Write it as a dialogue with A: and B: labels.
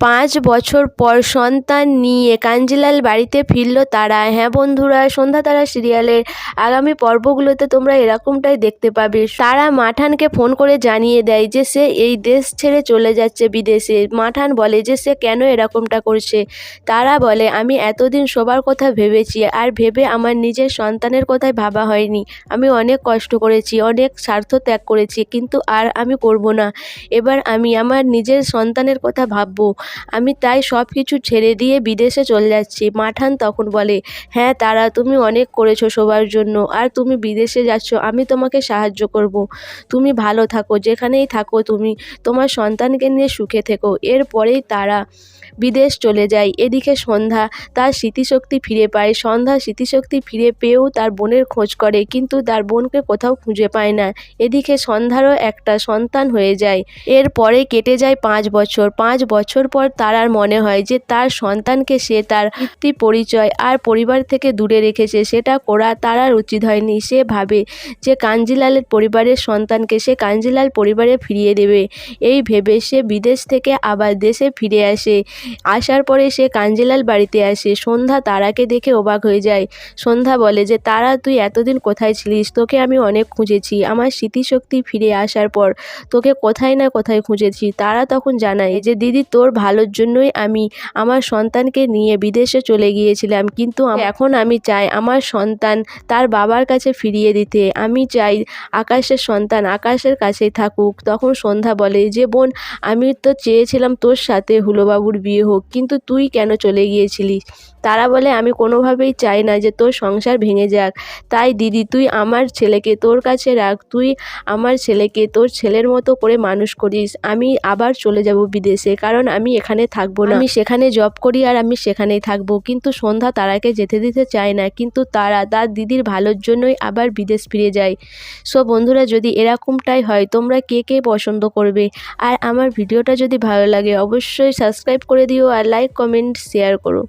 A: পাঁচ বছর পর সন্তান নিয়ে কাঞ্জিলাল বাড়িতে ফিরল তারা। হ্যাঁ বন্ধুরা, সন্ধ্যা তারা সিরিয়ালের আগামী পর্বগুলোতে তোমরা এরকমটাই দেখতে পাবে। তারা মাঠানকে ফোন করে জানিয়ে দেয় যে সে এই দেশ ছেড়ে চলে যাচ্ছে বিদেশে। মাঠান বলে যে সে কেন এরকমটা করছে? তারা বলে, আমি এতদিন সবার কথা ভেবেছি, আর ভেবে আমার নিজের সন্তানের কথাই ভাবা হয়নি। আমি অনেক কষ্ট করেছি, অনেক স্বার্থ ত্যাগ করেছি, কিন্তু আর আমি করব না। এবার আমি আমার নিজের সন্তানের কথা ভাববো। আমি তাই সব কিছু ছেড়ে দিয়ে বিদেশে চলে যাচ্ছি। মাঠান তখন বলে হ্যাঁ তারা তুমি অনেক করেছ সবার জন্য, আর তুমি বিদেশে যাচ্ছ, আমি তোমাকে সাহায্য করব। তুমি ভালো থাকো, যেখানেই থাকো তুমি তোমার সন্তানকে নিয়ে সুখে থেকো। এরপরেই তারা বিদেশ চলে যায়। এদিকে সন্ধ্যা তার স্মৃতিশক্তি ফিরে পায়। সন্ধ্যা স্মৃতিশক্তি ফিরে পেয়েও তার বোনের খোঁজ করে, কিন্তু তার বোনকে কোথাও খুঁজে পায় না। এদিকে সন্ধ্যারও একটা সন্তান হয়ে যায়। এরপরে কেটে যায় পাঁচ বছর। পাঁচ বছর পর তারার মনে হয় যে তার সন্তানকে সে তার পরিচয় আর পরিবার থেকে দূরে রেখেছে। সেটা করা তারার উচিত হয়নি। সে ভাবে যে কাঞ্জিলালের পরিবারের সন্তানকে সে কাঞ্জিলাল পরিবারে ফিরিয়ে দেবে। এই ভেবে সে বিদেশ থেকে আবার দেশে ফিরে আসে। আসার পরে সে কাঞ্জিলাল বাড়িতে আসে। সন্ধ্যা তারাকে দেখে অবাক হয়ে যায়। সন্ধ্যা বলে যে, তারা, তুই এতদিন কোথায় ছিলিস? তোকে আমি অনেক খুঁজেছি। আমার স্মৃতিশক্তি ফিরে আসার পর তোকে কোথায় না কোথায় খুঁজেছি? তারা তখন জানায় যে, দিদি, তোর ভালোর জন্যই আমি আমার সন্তানকে নিয়ে বিদেশে চলে গিয়েছিলাম। কিন্তু এখন আমি চাই আমার সন্তান তার বাবার কাছে ফিরিয়ে দিতে। আমি চাই আকাশের সন্তান আকাশের কাছেই থাকুক। তখন সন্ধ্যা বলে, যে বোন, আমি তো চেয়েছিলাম তোর সাথে হুলোবাবুর বিয়ে হোক, কিন্তু তুই কেন চলে গিয়েছিলিস তারা বলে, আমি কোনোভাবেই চাই না যে তোর সংসার ভেঙে যাক। তাই দিদি, তুই আমার ছেলেকে তোর কাছে রাখ। তুই আমার ছেলেকে তোর ছেলের মতো করে মানুষ করিস। আমি আবার চলে যাব বিদেশে, কারণ আমি এখানে থাকব না। আমি সেখানে জব করি আর আমি সেখানেই থাকব। কিন্তু সন্ধ্যা তারাকে যেতে দিতে চায় না। কিন্তু তারা, তার দিদির ভালোর জন্যই আবার বিদেশ ফিরে যায়। সো বন্ধুরা, যদি এরকমটাই হয়, তোমরা কে কে পছন্দ করবে? আর আমার ভিডিওটা যদি ভালো লাগে, অবশ্যই সাবস্ক্রাইব করে দিও আর লাইক কমেন্ট শেয়ার করো।